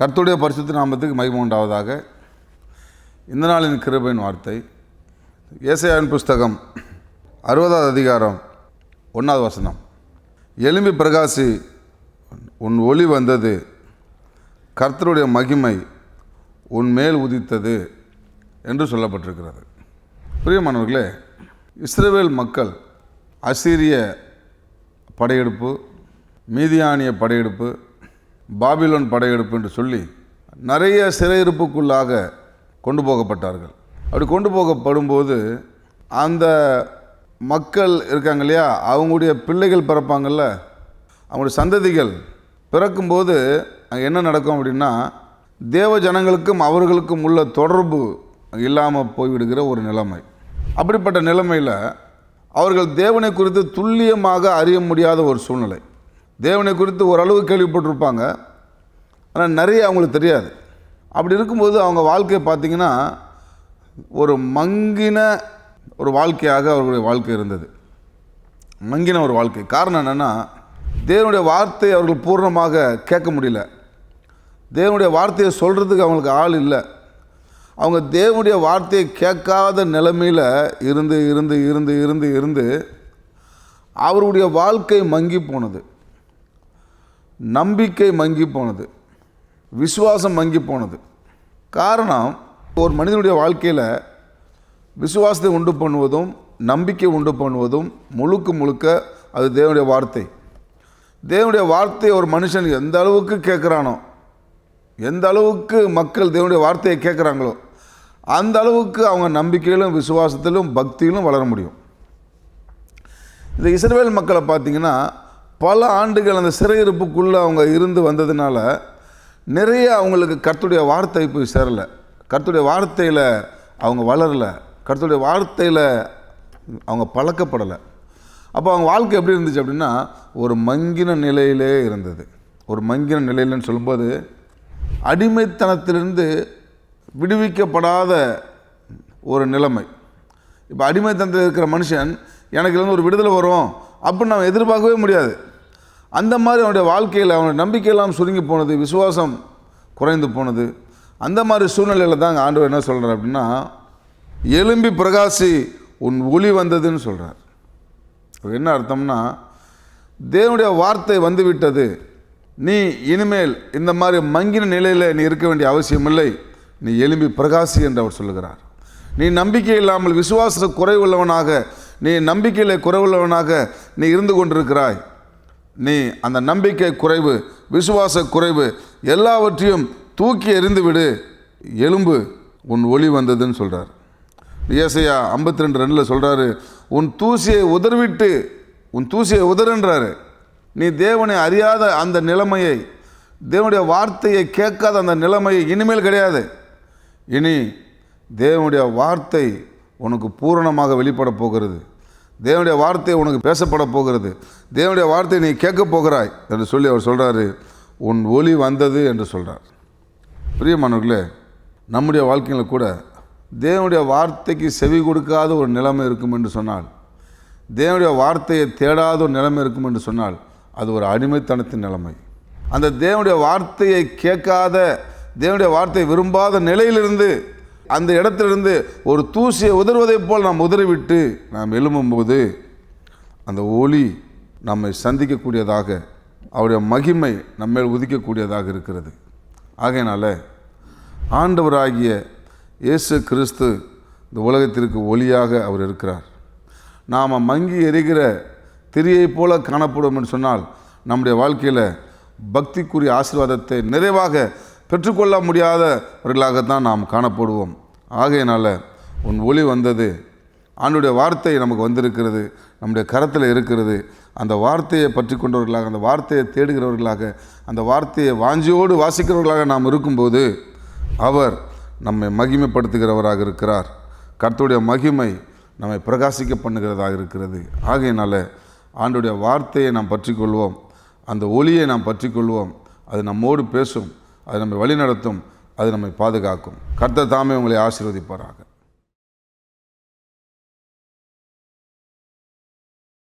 கர்த்துடைய பரிசுத்த நாமத்துக்கு மகிமை உண்டாவதாக. இந்த நாளின் கிருபையின் வார்த்தை. ஏசையாவின் புஸ்தகம் அறுபதாவது அதிகாரம் ஒன்றாவது வசனம். எலும்பி பிரகாசி உன் ஒளி வந்தது. கர்த்தருடைய மகிமை உன் மேல் உதித்தது என்று சொல்லப்பட்டிருக்கிறது. பிரியமானவர்களே இஸ்ரேல் மக்கள் அசீரிய படையெடுப்பு மீதியானிய படையெடுப்பு பாபிலோன் படையெடுப்பு என்று சொல்லி நிறைய சிறையிருப்புக்குள்ளாக கொண்டு போகப்பட்டார்கள். அப்படி கொண்டு போகப்படும்போது அந்த மக்கள் இருக்காங்க இல்லையா? அவங்களுடைய பிள்ளைகள் பிறப்பாங்கல்ல? அவங்களுடைய சந்ததிகள் பிறக்கும்போது அங்கே என்ன நடக்கும் அப்படின்னா தேவ ஜனங்களுக்கும் அவர்களுக்கும் உள்ள தொடர்பு இல்லாமல் போய்விடுகிற ஒரு நிலைமை. அப்படிப்பட்ட நிலைமையில் அவர்கள் தேவனை குறித்து துல்லியமாக அறிய முடியாத ஒரு சூழ்நிலை. தேவனை குறித்து ஓரளவு கேள்விப்பட்டிருப்பாங்க. ஆனால் நிறைய அவங்களுக்கு தெரியாது. அப்படி இருக்கும்போது அவங்க வாழ்க்கையை பார்த்திங்கன்னா ஒரு மங்கின ஒரு வாழ்க்கையாக அவர்களுடைய வாழ்க்கை இருந்தது. மங்கின ஒரு வாழ்க்கை. காரணம் என்னென்னா தேவனுடைய வார்த்தையை அவர்கள் பூர்ணமாக கேட்க முடியல. தேவனுடைய வார்த்தையை சொல்கிறதுக்கு அவங்களுக்கு ஆள் இல்லை. அவங்க தேவனுடைய வார்த்தையை கேட்காத நிலைமையில் இருந்து இருந்து இருந்து இருந்து இருந்து அவருடைய வாழ்க்கை மங்கி போனது. நம்பிக்கை மங்கி போனது. விசுவாசம் மங்கி போனது. காரணம் ஒரு மனிதனுடைய வாழ்க்கையில் விசுவாசத்தை உண்டு பண்ணுவதும் நம்பிக்கை உண்டு பண்ணுவதும் முழுக்க முழுக்க அது தேவனுடைய வார்த்தை. தேவனுடைய வார்த்தையை ஒரு மனுஷன் எந்த அளவுக்கு கேட்குறானோ எந்த அளவுக்கு மக்கள் தேவனுடைய வார்த்தையை கேட்குறாங்களோ அந்த அளவுக்கு அவங்க நம்பிக்கையிலும் விசுவாசத்திலும் பக்தியிலும் வளர முடியும். இந்த இஸ்ரேல் மக்களை பார்த்தீங்கன்னா பல ஆண்டுகள் அந்த சிறையிருப்புக்குள்ளே அவங்க இருந்து வந்ததுனால நிறைய அவங்களுக்கு கர்த்துடைய வார்த்தை போய் சேரலை. கர்த்துடைய வார்த்தையில் அவங்க வளரலை. கர்த்துடைய வார்த்தையில் அவங்க பழக்கப்படலை. அப்போ அவங்க வாழ்க்கை எப்படி இருந்துச்சு அப்படின்னா ஒரு மங்கின நிலையிலே இருந்தது. ஒரு மங்கின நிலையிலன்னு சொல்லும்போது அடிமைத்தனத்திலிருந்து விடுவிக்கப்படாத ஒரு நிலைமை. இப்போ அடிமைத்தனத்தில் இருக்கிற மனுஷன் எனக்கு இருந்து ஒரு விடுதலை வரும். அப்படின்னு நம்ம எதிர்பார்க்கவே முடியாது. அந்த மாதிரி அவனுடைய வாழ்க்கையில் அவனுடைய நம்பிக்கையெல்லாம் சுருங்கி போனது விசுவாசம் குறைந்து போனது. அந்த மாதிரி சூழ்நிலையில் தான் ஆண்டவர் என்ன சொல்கிறார் அப்படின்னா எலும்பி பிரகாசி உன் ஒளி வந்ததுன்னு சொல்கிறார் என்ன அர்த்தம்னா தேவனுடைய வார்த்தை வந்து விட்டது நீ இனிமேல் இந்த மாதிரி மங்கின நிலையில் நீ இருக்க வேண்டிய அவசியமில்லை. நீ எலும்பி பிரகாசி என்று அவர் சொல்லுகிறார். நீ நம்பிக்கை இல்லாமல் விசுவாச குறைவுள்ளவனாக நீ நம்பிக்கையில் குறைவுள்ளவனாக நீ இருந்து கொண்டிருக்கிறாய். நீ அந்த நம்பிக்கை குறைவு விசுவாச குறைவு எல்லாவற்றையும் தூக்கி எறிந்துவிடு. எலும்பு உன் ஒளி வந்ததுன்னு சொல்கிறார் ஏசையா ஐம்பத்தி ரெண்டு ரெண்டில் சொல்கிறாரு உன் தூசியை உதறிவிட்டு உன் தூசியை உதறுன்றாரு. நீ தேவனை அறியாத அந்த நிலைமையை தேவனுடைய வார்த்தையை கேட்காத அந்த நிலைமையை இனிமேல் கிடையாது. இனி தேவனுடைய வார்த்தை உனக்கு பூரணமாக வெளிப்பட போகிறது. தேவனுடைய வார்த்தை உனக்கு பேசப்பட போகிறது. தேவனுடைய வார்த்தை நீ கேட்க போகிறாய் என்று சொல்லி அவர் சொல்கிறாரு உன் ஒளி வந்தது என்று சொல்கிறார் பிரியமானவர்களே நம்முடைய வாழ்க்கையில் கூட தேவனுடைய வார்த்தைக்கு செவி கொடுக்காத ஒரு நிலைமை இருக்கும் என்று சொன்னால் தேவனுடைய வார்த்தையை தேடாத ஒரு நிலைமை இருக்கும் என்று சொன்னால் அது ஒரு அடிமைத்தனத்தின் நிலைமை. அந்த தேவனுடைய வார்த்தையை கேட்காத தேவனுடைய வார்த்தையை விரும்பாத நிலையிலிருந்து அந்த இடத்திலிருந்து ஒரு தூசியை உதறுவதைப் போல் நாம் உதறிவிட்டு நாம் எழும்பும்போது அந்த ஒளி நம்மை சந்திக்கக்கூடியதாக அவருடைய மகிமை நம்மேல் உதிக்கக்கூடியதாக இருக்கிறது. ஆகையினால் ஆண்டவராகிய இயேசு கிறிஸ்து இந்த உலகத்திற்கு ஒளியாக அவர் இருக்கிறார். நாம் மங்கி எரிகிற திரியைப் போல காணப்படும் என்று சொன்னால் நம்முடைய வாழ்க்கையில் பக்திக்குரிய ஆசீர்வாதத்தை நிறைவாக பெற்றுக்கொள்ள முடியாதவர்களாகத்தான் நாம் காணப்படுவோம். ஆகையினால் உன் ஒளி வந்தது. ஆண்டுடைய வார்த்தை நமக்கு வந்திருக்கிறது. நம்முடைய கரத்தில் இருக்கிறது. அந்த வார்த்தையை பற்றி கொண்டவர்களாக அந்த வார்த்தையை தேடுகிறவர்களாக அந்த வார்த்தையை வாஞ்சியோடு வாசிக்கிறவர்களாக நாம் இருக்கும்போது அவர் நம்மை மகிமைப்படுத்துகிறவராக இருக்கிறார். கர்த்தருடைய மகிமை நம்மை பிரகாசிக்க பண்ணுகிறதாக இருக்கிறது. ஆகையினால் ஆண்டுடைய வார்த்தையை நாம் பற்றிக்கொள்வோம். அந்த ஒளியை நாம் பற்றிக்கொள்வோம். அது நம்மோடு பேசும். அது நம்மை வழிநடத்தும். அது நம்மை பாதுகாக்கும். கர்த்தர் தாமே உங்களை ஆசீர்வதிப்பாராக.